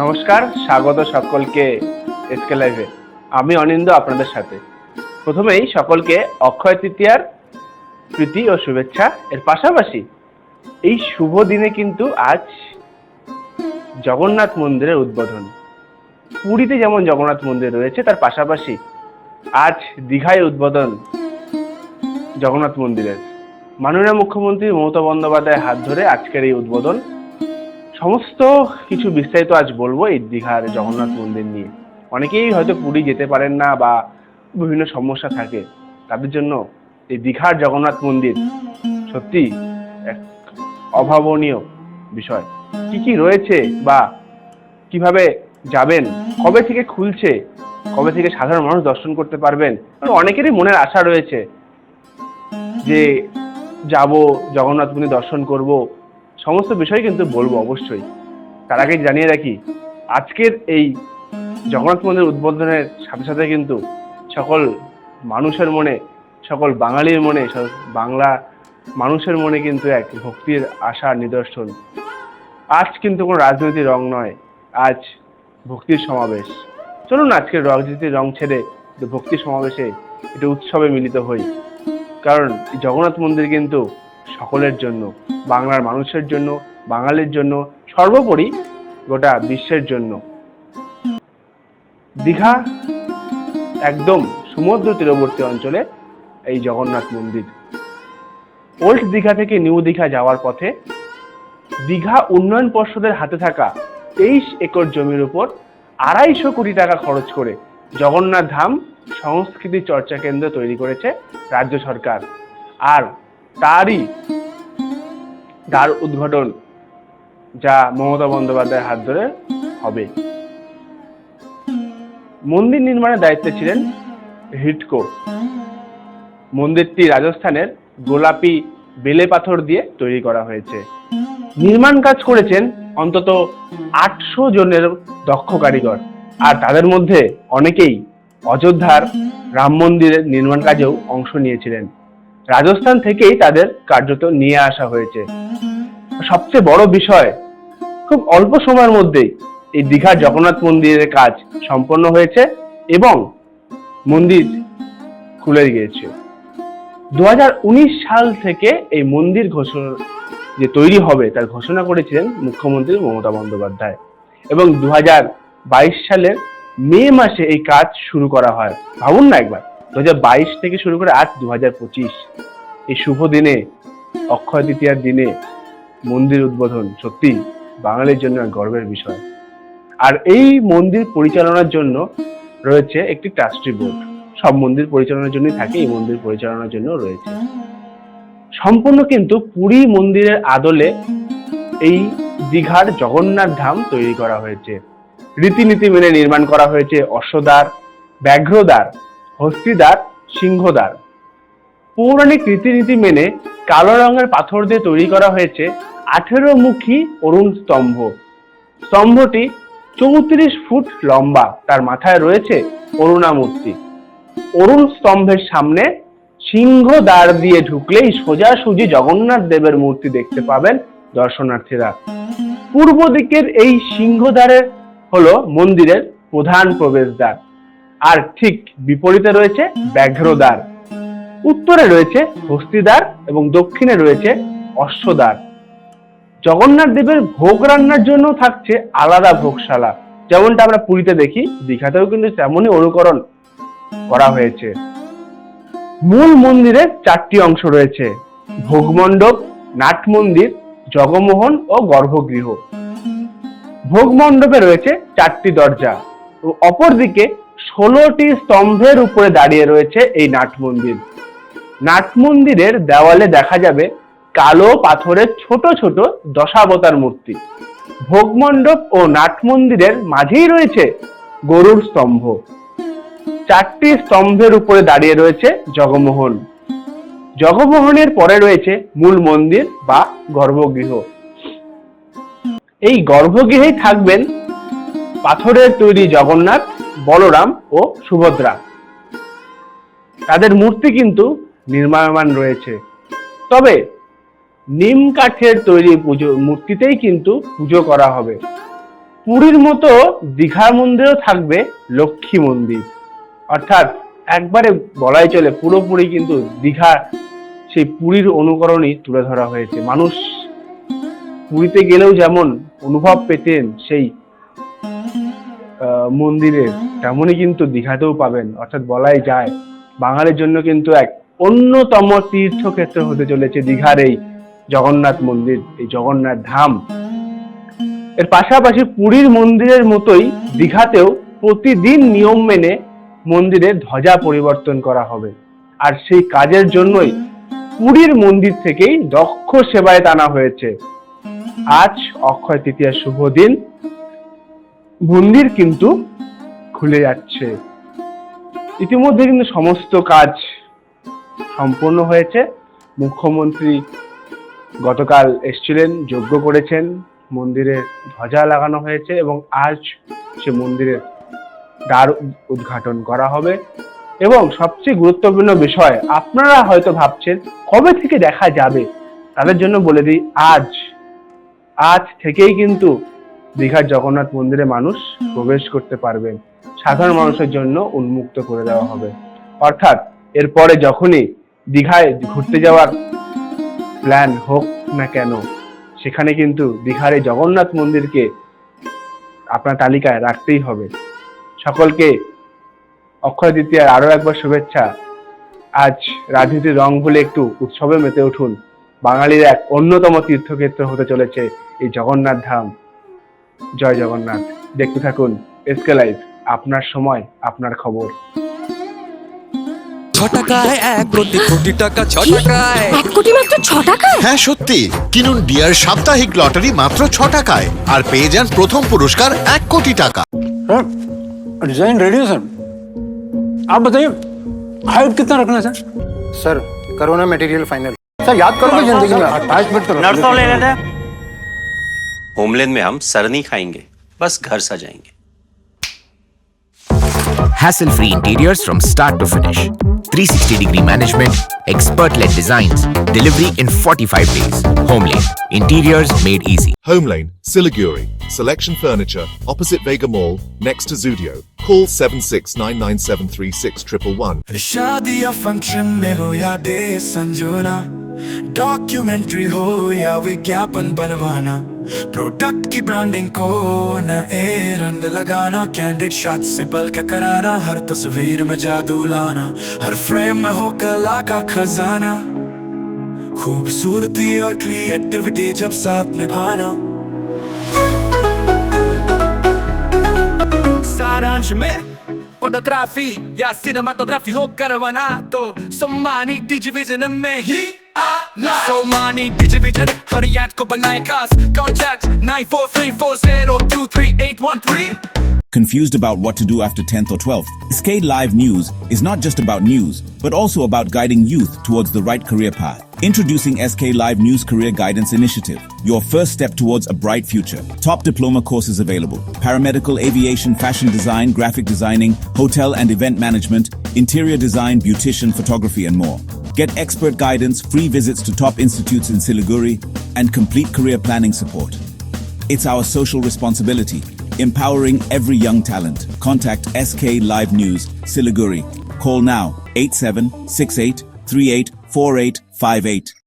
নমস্কার, স্বাগত সকলকে এসকে লাইভে আমি অনিন্দ আপনাদের সাথে। প্রথমেই সকলকে অক্ষয় তৃতীয়ার প্রীতি ও শুভেচ্ছা। এর পাশাপাশি এই শুভ দিনে কিন্তু আজ জগন্নাথ মন্দিরের উদ্বোধন। পুরীতে যেমন জগন্নাথ মন্দির রয়েছে, তার পাশাপাশি আজ দীঘায় উদ্বোধন জগন্নাথ মন্দিরের। মাননীয় মুখ্যমন্ত্রী মমতা বন্দ্যোপাধ্যায়ের হাত ধরে আজকের এই উদ্বোধন। সমস্ত কিছু বিস্তারিত আজ বলব এই দীঘার জগন্নাথ মন্দির নিয়ে। অনেকেই হয়তো পুরী যেতে পারেন না বা বিভিন্ন সমস্যা থাকে। তাদের জন্য এই দীঘার জগন্নাথ মন্দির সত্যি এক অভাবনীয় বিষয়। কি কি রয়েছে বা কীভাবে যাবেন, কবে থেকে খুলছে, কবে থেকে সাধারণ মানুষ দর্শন করতে পারবেন কারণ অনেকেরই মনের আশা রয়েছে যে যাব, জগন্নাথ মন্দির দর্শন করব। সমস্ত বিষয় কিন্তু বলব অবশ্যই। তার আগে জানিয়ে রাখি, আজকের এই জগন্নাথ মন্দির উদ্বোধনের সাথে সাথে কিন্তু সকল মানুষের মনে, সকল বাঙালির মনে বাংলা মানুষের মনে কিন্তু এক ভক্তির আশার নিদর্শন। আজ কিন্তু কোনো রাজনৈতিক রং নয়, আজ ভক্তির সমাবেশ। চলুন আজকের রাজনীতির রং ছেড়ে ভক্তির সমাবেশে একটু উৎসবে মিলিত হই। কারণ জগন্নাথ মন্দির কিন্তু সকলের জন্য। বাংলার মানুষের জন্য, বাঙালির জন্য, সর্বোপরি গোটা বিশ্বের জন্য। দীঘা একদম সমুদ্র তীরবর্তী অঞ্চলে এই জগন্নাথ মন্দির। ওল্ড দীঘা থেকে নিউ দীঘা যাওয়ার পথে দীঘা উন্নয়ন পর্ষদের হাতে থাকা তেইশ একর জমির উপর আড়াইশো কোটি টাকা খরচ করে জগন্নাথ ধাম সংস্কৃতি চর্চা কেন্দ্র তৈরি করেছে রাজ্য সরকার। আর তারই দ্বার উদ্ঘাটন যা মমতা বন্দ্যোপাধ্যায়ের হাত ধরে হবে। মন্দির নির্মাণের দায়িত্বে ছিলেন হিটকো। মন্দিরটি রাজস্থানের গোলাপি বেলে পাথর দিয়ে তৈরি করা হয়েছে। নির্মাণ কাজ করেছেন অন্তত আটশো জনের দক্ষ কারিগর। আর তাদের মধ্যে অনেকেই অযোধ্যার রাম মন্দিরের নির্মাণ কাজেও অংশ নিয়েছিলেন। রাজস্থান থেকেই তাদের কার্যত নিয়ে আসা হয়েছে। সবচেয়ে বড় বিষয়, খুব অল্প সময়ের মধ্যেই এই দীঘার জগন্নাথ মন্দিরের কাজ সম্পন্ন হয়েছে এবং মন্দির খুলে গিয়েছে। দুহাজার উনিশ সাল থেকে এই মন্দির ঘোষণা, যে তৈরি হবে, তার ঘোষণা করেছিলেন মুখ্যমন্ত্রী মমতা বন্দ্যোপাধ্যায়। এবং দু হাজার বাইশ সালের মে মাসে এই কাজ শুরু করা হয়। ভাবুন না একবার দু হাজার বাইশ থেকে শুরু করে আজ দু হাজার পঁচিশ। এই শুভ দিনে, অক্ষয় তৃতীয়ার দিনে মন্দির উদ্বোধন সত্যি বাঙালির জন্য গর্বের বিষয়। আর এই মন্দির পরিচালনার জন্য রয়েছে একটি ট্রাস্টি বোর্ড। সব মন্দির পরিচালনার জন্যই থাকে, এই মন্দির পরিচালনার জন্য রয়েছে। সম্পূর্ণ কিন্তু পুরী মন্দিরের আদলে এই দীঘার জগন্নাথ ধাম তৈরি করা হয়েছে। রীতিনীতি মেনে নির্মাণ করা হয়েছে অশ্বদ্বার, ব্যাঘ্রদ্বার। হস্তিদ্বার সিংহদ্বার পৌরাণিক রীতিনীতি মেনে কালো রঙের পাথর দিয়ে তৈরি করা হয়েছে আঠেরো মুখী অরুণ স্তম্ভ। স্তম্ভটি চৌত্রিশ ফুট লম্বা, তার মাথায় রয়েছে অরুণা মূর্তি অরুণ স্তম্ভের সামনে সিংহ দ্বার দিয়ে ঢুকলেই সোজাসুজি জগন্নাথ দেবের মূর্তি দেখতে পাবেন দর্শনার্থীরা। পূর্ব দিকের এই সিংহদ্বারের হলো মন্দিরের প্রধান প্রবেশদ্বার। আর ঠিক বিপরীতে রয়েছে ব্যাঘ্রদ্বার। উত্তরে রয়েছে হস্তিদ্বার এবং দক্ষিণে রয়েছে অশ্বদ্বার। জগন্নাথ দেবের ভোগ রান্নার জন্য থাকছে আলাদা ভোগশালা। যেমনটা আমরা পুরীতে দেখি, দীঘাতেও কিন্তু তেমনই অনুকরণ করা হয়েছে। মূল মন্দিরে চারটি অংশ রয়েছে, ভোগমণ্ডপ, নাট মন্দির, জগমোহন ও গর্ভগৃহ। ভোগমণ্ডপে রয়েছে চারটি দরজা ও অপরদিকে ষোলোটি স্তম্ভের উপরে দাঁড়িয়ে রয়েছে এই নাট মন্দির। নাট মন্দিরের দেওয়ালে দেখা যাবে কালো পাথরের ছোট ছোট দশাবতার মূর্তি। ভোগমণ্ডপ ও নাট মন্দিরের মাঝেই রয়েছে গরুর স্তম্ভ। চারটি স্তম্ভের উপরে দাঁড়িয়ে রয়েছে জগমোহন। জগমোহনের পরে রয়েছে মূল মন্দির বা গর্ভগৃহ। এই গর্ভগৃহেই থাকবেন পাথরের তৈরি জগন্নাথ বলরাম ও সুভদ্রা। তাদের মূর্তি কিন্তু নির্মাণমান রয়েছে। তবে নিম কাঠের তৈরি পুজো মূর্তিতেই কিন্তু পুজো করা হবে। পুরীর মতো দীঘার মন্দিরেও থাকবে লক্ষ্মী মন্দির। অর্থাৎ একবারে বলাই চলে পুরোপুরি কিন্তু দীঘার সেই পুরীর অনুকরণই তুলে ধরা হয়েছে। মানুষ পুরীতে গেলেও যেমন অনুভব পেতেন সেই মন্দিরের তেমনই কিন্তু দীঘাতেও পাবেন অর্থাৎ বলাই যায়। বাঙালির জন্য কিন্তু এক অন্যতম তীর্থক্ষেত্র হতে চলেছে দীঘার এই জগন্নাথ মন্দির এই জগন্নাথ ধাম। এর পাশাপাশি পুরীর মন্দিরের মতোই দীঘাতেও প্রতিদিন নিয়ম মেনে মন্দিরের ধ্বজা পরিবর্তন করা হবে। আর সেই কাজের জন্যই পুরীর মন্দির থেকেই দক্ষ সেবায় টানা হয়েছে। আজ অক্ষয় তৃতীয়ার শুভ দিন। মন্দির কিন্তু খুলে যাচ্ছে। ইতিমধ্যে কিন্তু সমস্ত কাজ সম্পন্ন হয়েছে। মুখ্যমন্ত্রী গতকাল এসেছিলেন, যজ্ঞ করেছেন, মন্দিরে ধ্বজা লাগানো হয়েছে এবং আজ সে মন্দিরের দ্বার উদ্ঘাটন করা হবে। এবং সবচেয়ে গুরুত্বপূর্ণ বিষয়, আপনারা হয়তো ভাবছেন, কবে থেকে দেখা যাবে? তাদের জন্য বলে দিই, আজ। আজ থেকেই কিন্তু দীঘার জগন্নাথ মন্দিরে মানুষ প্রবেশ করতে পারবেন। সাধারণ মানুষের জন্য উন্মুক্ত করে দেওয়া হবে। অর্থাৎ এরপরে যখনই দীঘায় ঘুরতে যাওয়ার প্ল্যান হোক না কেন, সেখানে কিন্তু দীঘার এই জগন্নাথ মন্দিরকে আপনার তালিকায় রাখতেই হবে। সকলকে অক্ষয় তৃতীয়ার আরও একবার শুভেচ্ছা। আজ রাজনীতির রং ভুলে একটু উৎসবে মেতে উঠুন। বাঙালির এক অন্যতম তীর্থক্ষেত্র হতে চলেছে এই জগন্নাথ ধাম। জয় জগন্নাথ দেখতে থাকুন এসকে লাইভ আপনার সময় আপনার খবর ছ টাকায় এক কোটি কোটি টাকা ছ টাকায় এক কোটি মাত্র ছ টাকায় হ্যাঁ সত্যি কিনুন ডিয়ার সাপ্তাহিক লটারি মাত্র ছ টাকায় আর পেয়ে যান প্রথম পুরস্কার এক কোটি টাকা सर डिजाइन रेडी है सर आप बताइए हाइट कितना रखना है सर सर करो ना मटेरियल फाइनल सर याद करोगे जिंदगी में अटैचमेंट तो नर्सों ले लेते हैं होमलैंड में हम सरनी खाएँगे बस घर सजाएँगे। Hassle free interiors from start to finish 360 degree management expert let design delivery in 45 days HomeLane interiors made easy HomeLane Siliguri selection furniture opposite Vega mall next Zudio call 7699736111 शादी या फ़ंक्शन में हो या डे संजोना डॉक्यूमेंट्री हो या विज्ञापन बनवाना product की ब्रांडिंग को न ए रंग लगाना कैंडिड शॉट से के कराना, हर तस्वीर में जादू लाना, हर फ्रेम में हो कला का खजाना। खूबसूरती और क्रिएटिविटी जब साथ निभाना। सारांश में फोटोग्राफी या सिनेमाटोग्राफी हो करवाना तो सम्मानी डिजिविजन में ही So. Contact Confused about what to do after 10th or 12th, Skate Live News is not just about news, but also about guiding youth towards the right career path. Introducing SK Live News Career Guidance Initiative, your first step towards a bright future. Top diploma courses available paramedical, aviation, fashion design, graphic designing, hotel and event management, interior design, beautician, photography, and more. Get expert guidance, free visits to top institutes in Siliguri, and complete career planning support. It's our social responsibility, empowering every young talent. Contact SK Live News, Siliguri. Call now 8768 384858.